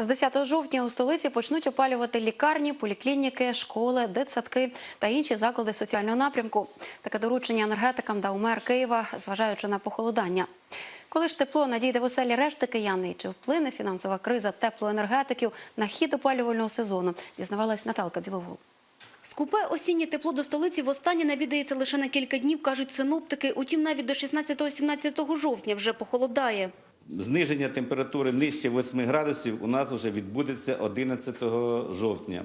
З 10 жовтня у столиці почнуть опалювати лікарні, поліклініки, школи, дитсадки та інші заклади соціального напрямку. Таке доручення енергетикам дав мер Києва, зважаючи на похолодання. Коли ж тепло надійде в оселі решти киян, і чи вплине фінансова криза теплоенергетиків на хід опалювального сезону, дізнавалась Наталка Біловол. Скупе осіннє тепло до столиці востаннє навідається лише на кілька днів, кажуть синоптики. Утім, навіть до 16-17 жовтня вже похолодає. Зниження температури нижче 8 градусів у нас вже відбудеться 11 жовтня.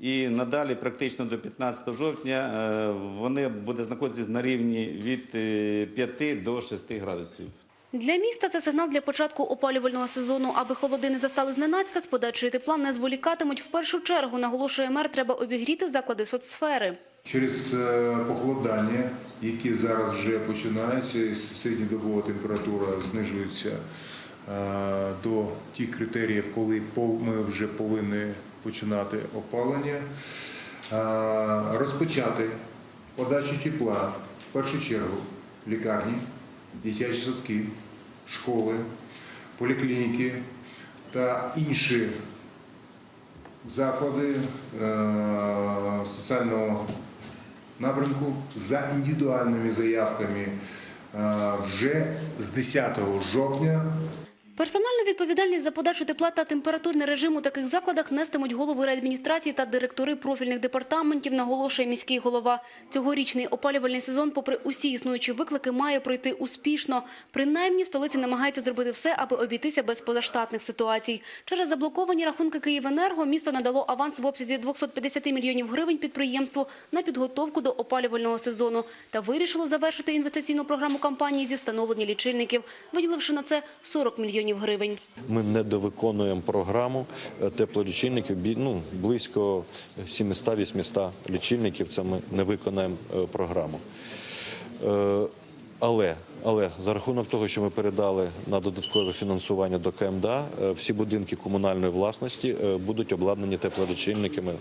І надалі, практично до 15 жовтня, е, вони будуть знаходитися на рівні від е, 5 до 6 градусів. Для міста це сигнал для початку опалювального сезону. Аби холоди не застали зненацька, з подачею тепла не зволікатимуть. В першу чергу, наголошує мер, треба обігріти заклади соцсфери. Через е, похолодання, які зараз вже починаються, середньодобова температура знижується е, до тих критеріїв, коли ми вже повинні починати опалення, Е, розпочати подачу тепла в першу чергу лікарні, дитячі садки, школи, поліклініки та інші заклади е, соціального напрямку за індивідуальними заявками. Е, вже з 10 жовтня Персональну відповідальність за подачу тепла та температурний режим у таких закладах нестимуть голови реадміністрації та директори профільних департаментів, наголошує міський голова. Цьогорічний опалювальний сезон, попри усі існуючі виклики, має пройти успішно. Принаймні, в столиці намагається зробити все, аби обійтися без позаштатних ситуацій. Через заблоковані рахунки «Київенерго» місто надало аванс в обсязі 250 мільйонів гривень підприємству на підготовку до опалювального сезону та вирішило завершити інвестиційну програму компанії зі встановлення лічильників, виділивши на це 40 мільйонів гривень. Ми недовиконуємо програму е, теплолічильників. Ну, близько 700-800 лічильників. Це ми не виконаємо е, програму. Е, Але, але за рахунок того, що ми передали на додаткове фінансування до КМДА, всі будинки комунальної власності будуть обладнані теплолічильниками.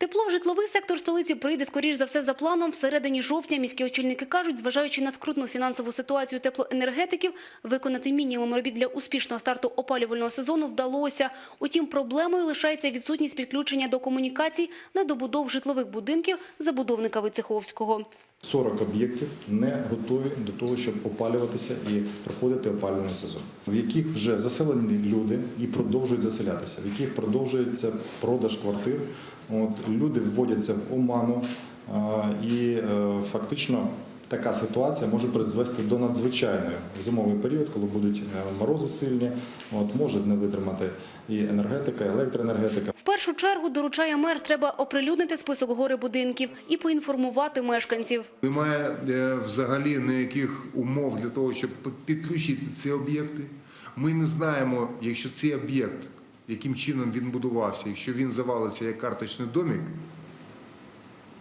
Тепло в житловий сектор столиці прийде, скоріш за все, за планом. Всередині жовтня міські очільники кажуть, зважаючи на скрутну фінансову ситуацію теплоенергетиків, виконати мінімум робіт для успішного старту опалювального сезону вдалося. Утім, проблемою лишається відсутність підключення до комунікацій на добудов житлових будинків забудовника Вицеховського. 40 об'єктів не готові до того, щоб опалюватися і проходити опалювальний сезон, в яких вже заселені люди і продовжують заселятися, в яких продовжується продаж квартир. От люди вводяться в оману, а, і е, фактично така ситуація може призвести до надзвичайної в зимовий період, коли будуть е, морози сильні. От може не витримати і енергетика, і електроенергетика. В першу чергу, доручає мер, треба оприлюднити список гори будинків і поінформувати мешканців. немає е, взагалі ніяких умов для того, щоб підключити ці об'єкти. Ми не знаємо, якщо цей об'єкт, яким чином він будувався, якщо він завалиться як карточний домик,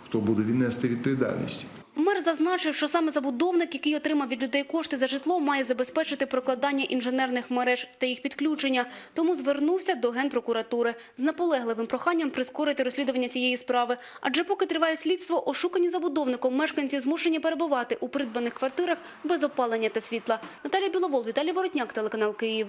хто буде віднести відповідальність. Мер зазначив, що саме забудовник, який отримав від людей кошти за житло, має забезпечити прокладання інженерних мереж та їх підключення. Тому звернувся до Генпрокуратури з наполегливим проханням прискорити розслідування цієї справи. Адже поки триває слідство, ошукані забудовником мешканці змушені перебувати у придбаних квартирах без опалення та світла. Наталія Біловол, Віталій Воротняк, телеканал Київ.